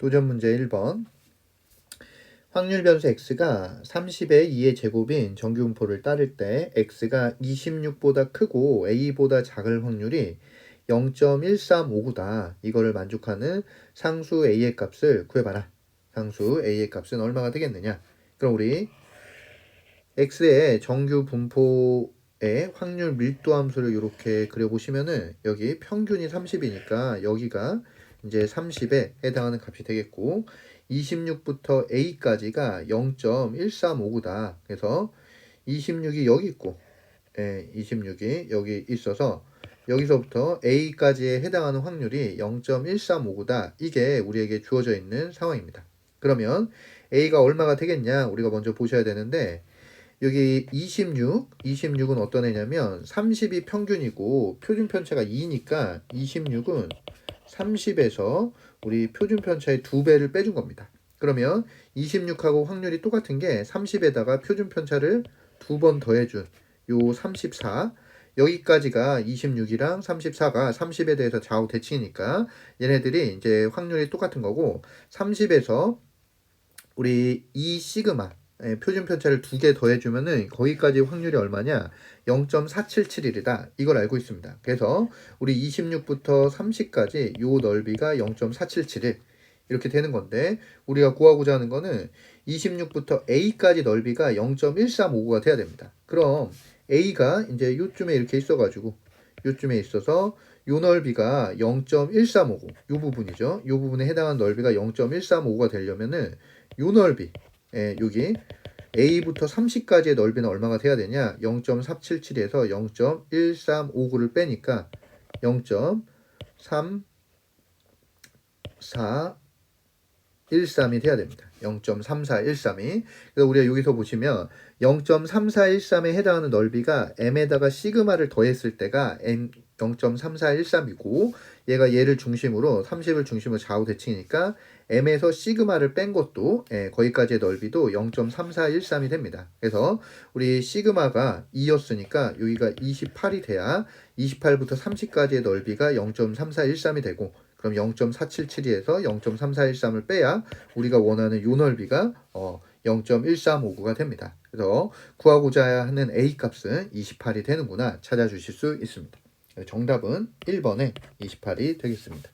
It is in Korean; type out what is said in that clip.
도전 문제 1번. 확률 변수 x가 30의 2의 제곱인 정규분포를 따를 때 x가 26보다 크고 a보다 작을 확률이 0.1359다. 이거를 만족하는 상수 a의 값을 구해봐라. 상수 a의 값은 얼마가 되겠느냐? 그럼 우리 x의 정규 분포의 확률 밀도 함수를 이렇게 그려보시면은 여기 평균이 30이니까 여기가 이제 30에 해당하는 값이 되겠고 26부터 a까지가 0.1359다. 그래서 26이 여기 있고 예, 26이 여기 있어서 여기서부터 a까지에 해당하는 확률이 0.1359다. 이게 우리에게 주어져 있는 상황입니다. 그러면 a가 얼마가 되겠냐? 우리가 먼저 보셔야 되는데 여기 26, 26은 어떤 애냐면 30이 평균이고 표준 편차가 2니까 26은 30에서 우리 표준 편차의 두 배를 빼준 겁니다. 그러면 26하고 확률이 똑같은 게 30에다가 표준 편차를 두 번 더해준 요 34. 여기까지가 26이랑 34가 30에 대해서 좌우 대칭이니까 얘네들이 이제 확률이 똑같은 거고 30에서 우리 2 시그마 예, 표준 편차를 두 개 더해주면은 거기까지 확률이 얼마냐? 0.477이다. 이걸 알고 있습니다. 그래서 우리 26부터 30까지 요 넓이가 0.477일 이렇게 되는 건데 우리가 구하고자 하는 거는 26부터 a까지 넓이가 0.1359가 돼야 됩니다. 그럼 a가 이제 요쯤에 이렇게 있어가지고 요쯤에 있어서 요 넓이가 0.1359, 요 부분이죠. 요 부분에 해당하는 넓이가 0.1359가 되려면은 요 넓이 예, 여기 A부터 30까지의 넓이는 얼마가 돼야 되냐? 0.477에서 0.1359를 빼니까 0.3413이 돼야 됩니다. 0.3413이. 그래서 우리가 여기서 보시면 0.3413에 해당하는 넓이가 m에다가 시그마를 더했을 때가 m 0.3413이고 얘가 얘를 중심으로 30을 중심으로 좌우 대칭이니까 m에서 시그마를 뺀 것도 예, 거기까지의 넓이도 0.3413이 됩니다. 그래서 우리 시그마가 2였으니까 여기가 28이 돼야 28부터 30까지의 넓이가 0.3413이 되고 그럼 0.477에서 0.3413을 빼야 우리가 원하는 요 넓이가 어, 0.1359가 됩니다. 그래서 구하고자 하는 a 값은 28이 되는구나 찾아주실 수 있습니다. 정답은 1번에 28이 되겠습니다.